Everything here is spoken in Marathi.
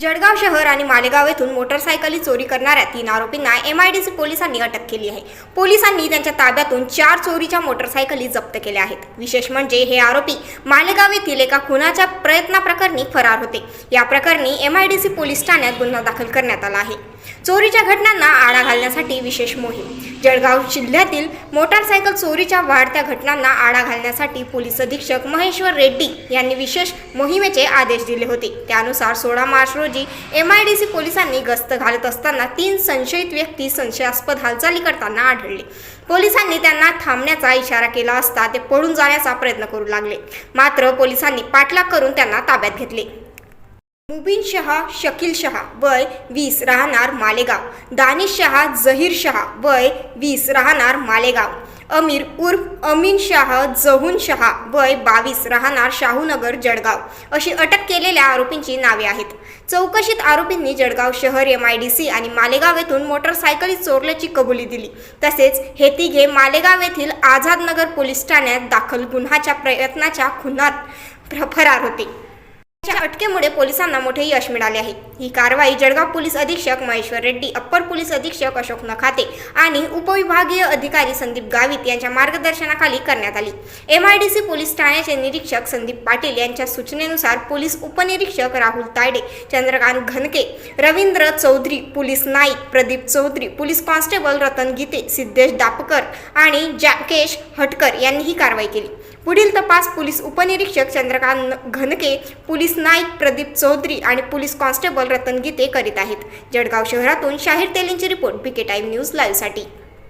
जळगाव शहर आणि मालेगाव येथून मोटरसायकली चोरी करणाऱ्या तीन आरोपींना एम आय डी सी पोलिसांनी अटक केली आहे. पोलिसांनी त्यांच्या ताब्यातून चार चोरीच्या मोटरसायकली जप्त केल्या आहेत. विशेष म्हणजे हे आरोपी मालेगाव येथील एका खुनाच्या प्रयत्नाप्रकरणी फरार होते. या प्रकरणी M I D C police ठाण्यात गुन्हा दाखल करण्यात आला आहे. चोरीच्या घटनांना आळा घालण्यासाठी विशेष मोहीम. जळगाव जिल्ह्यातील मोटारसायकल चोरीच्या वाढत्या घटनांना आळा घालण्यासाठी पोलीस अधीक्षक महेश्वर रेड्डी यांनी विशेष मोहिमेचे आदेश दिले होते. त्यानुसार सोळा मार्च रोजी एम आय डी सी पोलिसांनी गस्त घालत असताना तीन संशयित व्यक्ती संशयास्पद हालचाली करताना आढळले. पोलिसांनी त्यांना थांबण्याचा इशारा केला असता ते पळून जाण्याचा प्रयत्न करू लागले. मात्र पोलिसांनी पाठलाग करून त्यांना ताब्यात घेतले. मुबीन शहा शकील शहा वय वीस राहणार मालेगाव. दानिश शहा जहीर शहा वय वीस राहणार मालेगाव. अमीर उर्फ अमीन शाह जहून शहा वय बावीस राहणार शाहूनगर जळगाव. अशी अटक केलेल्या आरोपींची नावे आहेत. चौकशीत आरोपींनी जळगाव शहर एम आय डी सी आणि मालेगाव येथून मोटरसायकली चोरल्याची कबुली दिली. तसेच हे तिघे मालेगाव येथील आझादनगर पोलीस ठाण्यात दाखल गुन्हाच्या प्रयत्नाच्या खुनात फरार होते. अटकेमुळे पोलिसांना मोठे यश मिळाले आहे. ही कारवाई जळगाव पोलीस अधीक्षक महेश्वर रेड्डी अप्पर पोलीस अधीक्षक अशोक नखाते आणि उपविभागीय अधिकारी संदीप गावित यांच्या मार्गदर्शनाखाली करण्यात आली. एमआयडीसी पोलीस ठाण्याचे निरीक्षक संदीप पाटील यांच्या सूचनेनुसार पोलीस उपनिरीक्षक Rahul Tayde Chandrakant Ghanke Ravindra Chaudhari police Naik Pradeep Chaudhari police constable Ratan Gite Siddhesh Dapkar आणि जाकेश हटकर यांनी ही कारवाई केली. पुढील तपास पोलीस उपनिरीक्षक चंद्रकांत घनके पोलीस नाईक प्रदीप चौधरी आणि पोलीस कॉन्स्टेबल रतन गीते करीत आहेत. जळगाव शहरातून शाहीर तेलींची रिपोर्ट बीके टाईम न्यूज लाईव्हसाठी.